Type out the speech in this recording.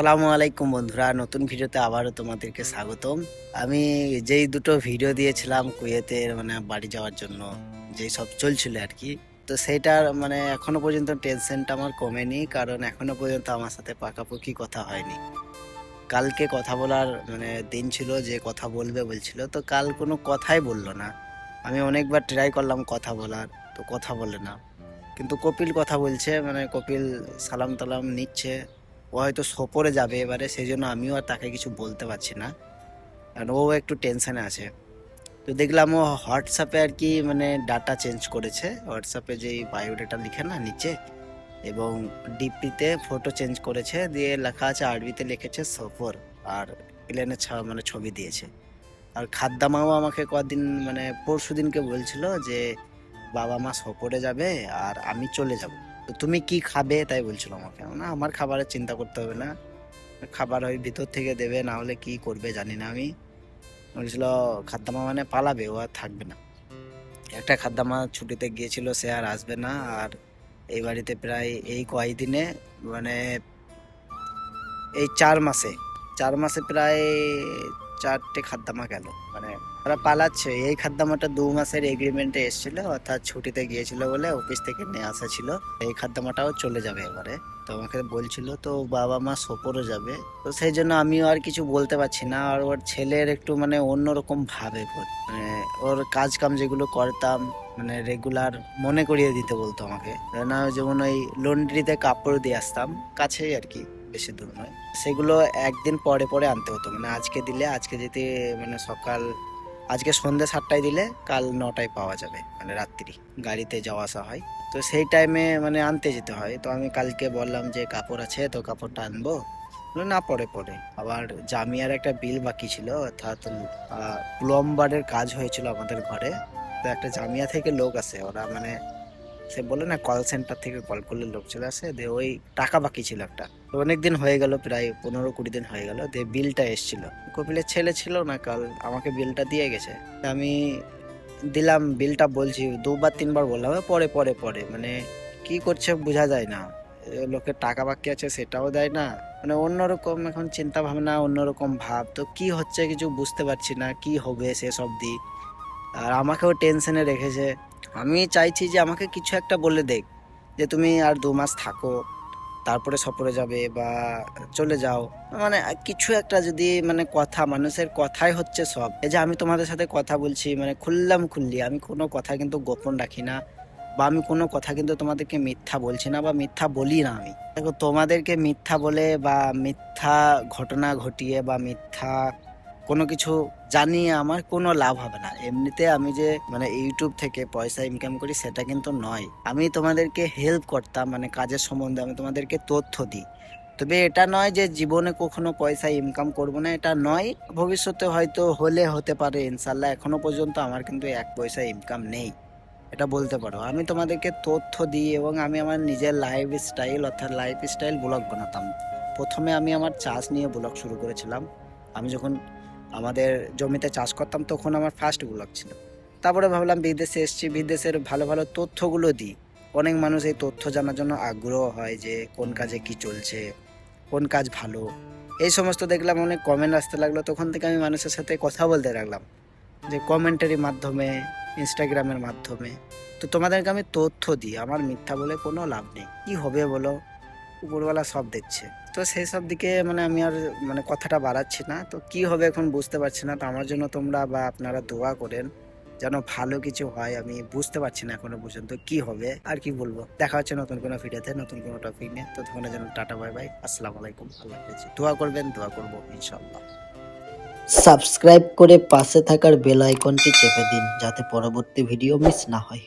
আসসালামু আলাইকুম বন্ধুরা, নতুন ভিডিওতে আবারও তোমাদেরকে স্বাগতম। আমি যেই দুটো ভিডিও দিয়েছিলাম কুয়েতের মানে বাড়ি যাওয়ার জন্য, যেই সব চলছিল আর কি, তো সেইটার মানে এখনও পর্যন্ত টেনশনটা আমার কমেনি, কারণ এখনও পর্যন্ত আমার সাথে পাকাপাকি কথা হয়নি। কালকে কথা বলার মানে দিন ছিল যে কথা বলবে বলছিল, তো কাল কোনো কথাই বলল না। আমি অনেকবার ট্রাই করলাম কথা বলার, তো কথা বলে না। কিন্তু কপিল কথা বলছে মানে কপিল সালাম টালাম নিচ্ছে ও হয়তো সফরে যাবে এবারে, সেই জন্য আমিও আর তাকে কিছু বলতে পারছি না। কারণ ও একটু টেনশানে আছে। তো দেখলাম ও হোয়াটসঅ্যাপে আর কি মানে ডাটা চেঞ্জ করেছে। হোয়াটসঅ্যাপে যেই বায়োডাটা লিখে না নিচে, এবং ডিপিতে ফটো চেঞ্জ করেছে। দিয়ে লেখা আছে আরবিতে লিখেছে সফর, আর প্লেনের ছ- মানে ছবি দিয়েছে। আর খাদ্দামাও আমাকে কদিন মানে পরশু দিনকে বলছিল যে, বাবা মা সফরে যাবে, আর আমি চলে যাব। তো তুমি কি খাবে? তাই বলছিল আমাকে। না, আমার খাবারের চিন্তা করতে হবে না। খাবার ওই ভিতর থেকে দেবে, না হলে কি করবে জানি না আমি। বলছিল, খাদ্দামা মানে পালাবে, ও আর থাকবে না। একটা খাদ্দামা ছুটিতে গিয়েছিল, সে আর আসবে না। আর এই বাড়িতে প্রায় এই কয়েকদিনে মানে এই চার মাসে চার মাসে প্রায় চারটে খাদ্দামা গেল। মানে ওরা পালাচ্ছে। এই খাদ্দামাটা দু মাসের এগ্রিমেন্টে এসেছিল, অর্থাৎ ছুটিতে গিয়েছিল বলে অফিস থেকে নিয়ে আসা ছিল। এই খাদ্দামাটাও চলে যাবে এবারে। তো আমাকে বলছিল তো বাবা মা সফরও যাবে। তো সেই জন্য আমিও আর কিছু বলতে পারছি না। আর ওর ছেলের একটু মানে অন্যরকম ভাবে। মানে ওর কাজ কাম যেগুলো করতাম মানে রেগুলার মনে করিয়ে দিতে বলতো আমাকে। না, যেমন ওই লন্ড্রিতে কাপড় দিয়ে আসতাম, কাছেই আর কি, বেশি দূর নয়। সেগুলো একদিন পরে পরে আনতে হতো। মানে আজকে দিলে, আজকে যদি মানে সকাল আজকে সন্ধ্যে সাতটায় দিলে কাল নটায় পাওয়া যাবে মানে রাত্রি। গাড়িতে যাওয়া আসা হয়। তো সেই টাইমে মানে আনতে যেতে হয়। তো আমি কালকে বললাম যে কাপড় আছে, তো কাপড়টা আনব। না, পরে পরে। আবার জামিয়ার একটা বিল বাকি ছিল, অর্থাৎ প্লম্বারের কাজ হয়েছিল আমাদের ঘরে। তো একটা জামিয়া থেকে লোক আছে, ওরা মানে সে বলে না কল সেন্টার থেকে কল করলে লোক চলে আসে। দিয়ে ওই টাকা বাকি ছিল একটা। তো অনেকদিন হয়ে গেল, প্রায় পনেরো কুড়ি দিন হয়ে গেল। দিয়ে বিলটা এসছিল। কপিলের ছেলে ছিল না, কাল আমাকে বিলটা দিয়ে গেছে। আমি দিলাম, বিলটা বলছি, দুবার তিনবার বললাম পরে পরে পরে। মানে কি করছে বোঝা যায় না। লোকের টাকা বাকি আছে, সেটাও দেয় না। মানে অন্যরকম এখন চিন্তা ভাবনা অন্যরকম ভাব। তো কি হচ্ছে কিছু বুঝতে পারছি না, কি হবে সেসব দিক। আর আমাকেও টেনশনে রেখেছে। আমি চাইছি যে আমাকে কিছু একটা বলে দেখ, যে তুমি আর দু মাস থাকো, তারপরে সফরে যাবে বা চলে যাও। মানে কিছু একটা যদি মানে কথা, মানুষের কথাই হচ্ছে সব। এই যে আমি তোমাদের সাথে কথা বলছি মানে খুললাম খুললি, আমি কোনো কথা কিন্তু গোপন রাখি না বা আমি কোনো কথা কিন্তু তোমাদেরকে মিথ্যা বলছি না বা মিথ্যা বলি না আমি। দেখো, তোমাদেরকে মিথ্যা বলে বা মিথ্যা ঘটনা ঘটিয়ে বা মিথ্যা কোনো কিছু জানিয়ে আমার কোনো লাভ হবে না। এমনিতে আমি যে মানে ইউটিউব থেকে পয়সা ইনকাম করি সেটা কিন্তু নয়। আমি তোমাদেরকে হেল্প করতাম মানে কাজের সম্বন্ধে আমি তোমাদেরকে তথ্য দিই। তবে এটা নয় যে, জীবনে কখনো পয়সা ইনকাম করব না, এটা নয়। ভবিষ্যতে হয়তো হলে হতে পারে ইনশাল্লাহ এখনও পর্যন্ত আমার কিন্তু এক পয়সা ইনকাম নেই। এটা বলতে পারো। আমি তোমাদেরকে তথ্য দিই এবং আমি আমার নিজের লাইফ স্টাইল অর্থাৎ লাইফ স্টাইল ব্লগ বানাতাম। প্রথমে আমি আমার চাষ নিয়ে ব্লগ শুরু করেছিলাম। আমি যখন আমাদের জমিতে চাষ করতাম, তখন আমার ফার্স্ট ব্লগ ছিল। তারপরে ভাবলাম বিদেশে এসেছি, বিদেশের ভালো ভালো তথ্যগুলো দিই। অনেক মানুষ এই তথ্য জানার জন্য আগ্রহ হয় যে কোন কাজে কি চলছে, কোন কাজ ভালো। এই সমস্ত দেখলাম, অনেক কমেন্ট আসতে লাগল। তখন থেকে আমি মানুষের সাথে কথা বলতে লাগলাম, যে কমেন্টারির মাধ্যমে ইনস্টাগ্রামের মাধ্যমে। তো তোমাদেরকে আমি তথ্য দিই, আমার মিথ্যা বলে কোনো লাভ নেই। কি হবে বলো? উপরওয়ালা সব দেখছে। তো সেই সব দিকে মানে আমি আর মানে কথাটা বাড়াচ্ছি না। তো কি হবে এখন বুঝতে পারছি না। তো আমার জন্য তোমরা বা আপনারা দোয়া করেন যেন ভালো কিছু হয়। আমি বুঝতে পারছি না এখনও পর্যন্ত কি হবে। আর কি বলব? দেখা হচ্ছে নতুন কোনো ভিডিওতে, নতুন কোনো টপিক নিয়ে। তো তখন যেন টাটা বাই বাই আসসালামু আলাইকুম। আল্লাহ হাফেজ। দোয়া করবেন, দোয়া করব, ইনশাআল্লাহ। সাবস্ক্রাইব করে পাশে থাকার বেল আইকনটি চেপে দিন, যাতে পরবর্তী ভিডিও মিস না হয়।